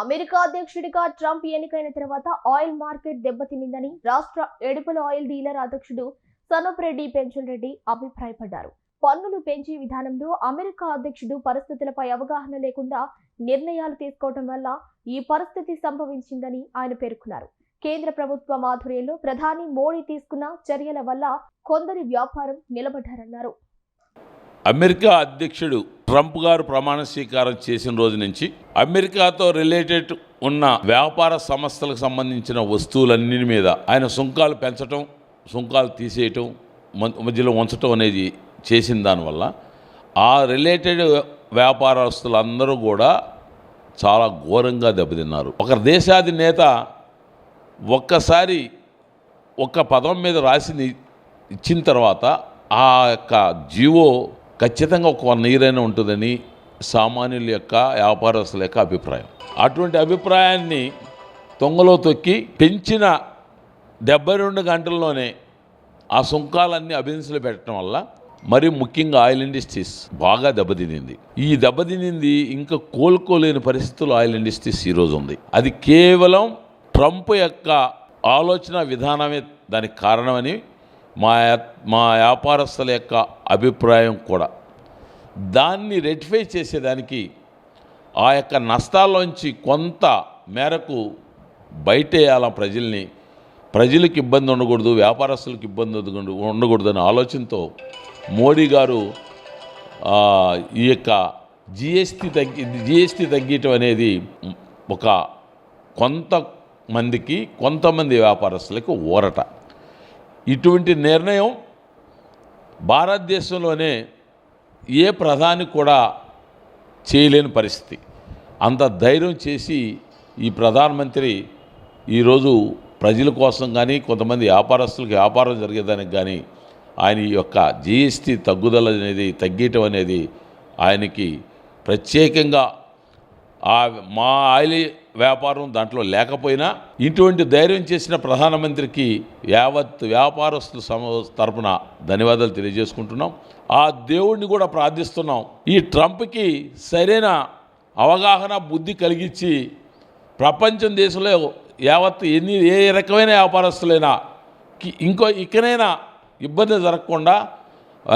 America అధ్యక్షుడిగా Trump ఎన్నికైన తర్వాత ఆయిల్ మార్కెట్ దెబ్బతినిందని రాష్ట్ర ఎడుపుల ఆయిల్ డీలర్ అధ్యక్షుడు సనప్ రెడ్డి పెంచుల్ రెడ్డి అభిప్రాయపడ్డారు. పన్నులు పెంచే విధానంలో అమెరికా అధ్యక్షుడు పరిస్థితులపై అవగాహన లేకుండా నిర్ణయాలు తీసుకోవడం వల్ల ఈ పరిస్థితి సంభవించిందని ఆయన పేర్కొన్నారు. కేంద్ర ప్రభుత్వ ఆధ్వర్యంలో ప్రధాని మోడీ తీసుకున్న చర్యల వల్ల కొందరి వ్యాపారం నిలబడ్డారన్నారు. అమెరికా అధ్యక్షుడు ట్రంప్ గారు ప్రమాణ స్వీకారం చేసిన రోజు నుంచి అమెరికాతో రిలేటెడ్ ఉన్న వ్యాపార సంస్థలకు సంబంధించిన వస్తువులన్నిటి మీద ఆయన సుంకాలు పెంచటం సుంకాలు తీసేయటం మ- మధ్యలో ఉంచటం అనేది చేసిన దానివల్ల ఆ రిలేటెడ్ వ్యాపారస్తులందరూ కూడా చాలా ఘోరంగా దెబ్బతిన్నారు. ఒక దేశాధినేత ఒక్కసారి ఒక్క పదం మీద రాసింది ఇచ్చిన తర్వాత ఆ యొక్క జీవో ఖచ్చితంగా ఒక వన్ ఇయర్ అయినా ఉంటుందని సామాన్యుల యొక్క వ్యాపారస్తుల యొక్క అభిప్రాయం. అటువంటి అభిప్రాయాన్ని తొంగలో తొక్కి పెంచిన డెబ్బై రెండు గంటల్లోనే ఆ సుంకాలన్నీ అభినంసలు పెట్టడం వల్ల మరి ముఖ్యంగా ఆయిల్ ఇండస్ట్రీస్ బాగా దెబ్బతినింది. ఈ దెబ్బతినింది ఇంకా కోలుకోలేని పరిస్థితుల్లో ఆయిల్ ఇండస్ట్రీస్ ఈరోజు ఉంది. అది కేవలం ట్రంప్ యొక్క ఆలోచన విధానమే దానికి కారణమని మా మా వ్యాపారస్తుల యొక్క అభిప్రాయం కూడా. దాన్ని రెటిఫై చేసేదానికి ఆ యొక్క నష్టాల్లోంచి కొంత మేరకు బయటేయాల ప్రజల్ని. ప్రజలకు ఇబ్బంది ఉండకూడదు వ్యాపారస్తులకు ఇబ్బంది ఉండకూడదు- అనే ఆలోచనతో మోడీ గారు ఈ యొక్క జిఎస్టీ తగ్గి జిఎస్టీ తగ్గించడం అనేది ఒక కొంతమందికి కొంతమంది వ్యాపారస్తులకు ఊరట. ఇటువంటి నిర్ణయం భారతదేశంలోనే ఏ ప్రధాని కూడా చేయలేని పరిస్థితి. అంత ధైర్యం చేసి ఈ ప్రధానమంత్రి ఈరోజు ప్రజల కోసం కానీ కొంతమంది వ్యాపారస్తులకు వ్యాపారం జరిగేదానికి కానీ ఆయన యొక్క జిఎస్టీ తగ్గుదల అనేది తగ్గటం అనేది ఆయనకి ప్రత్యేకంగా ఆ మా ఆయిల్ వ్యాపారం దాంట్లో లేకపోయినా ఇటువంటి ధైర్యం చేసిన ప్రధానమంత్రికి యావత్ వ్యాపారస్తుల సమ తరపున ధన్యవాదాలు తెలియజేసుకుంటున్నాం. ఆ దేవుడిని కూడా ప్రార్థిస్తున్నాం. ఈ ట్రంప్కి సరైన అవగాహన బుద్ధి కలిగించి ప్రపంచం దేశంలో యావత్ ఎన్ని ఏ రకమైన వ్యాపారస్తులైనా ఇంకో ఇకనైనా ఇబ్బంది జరగకుండా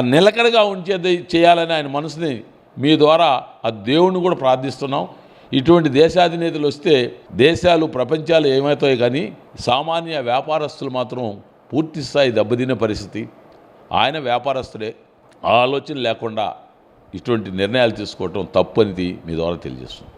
నిలకడగా ఉంచేది చేయాలని ఆయన మనసుని మీ ద్వారా ఆ దేవుణ్ణి కూడా ప్రార్థిస్తున్నాం. ఇటువంటి దేశాధినేతలు వస్తే దేశాలు ప్రపంచాలు ఏమవుతాయి కానీ సామాన్య వ్యాపారస్తులు మాత్రం పూర్తి స్థాయి దెబ్బతినే పరిస్థితి. ఆయన వ్యాపారస్తుడే. ఆలోచన లేకుండా ఇటువంటి నిర్ణయాలు తీసుకోవటం తప్పు అనేది మీ ద్వారా తెలియజేస్తుంది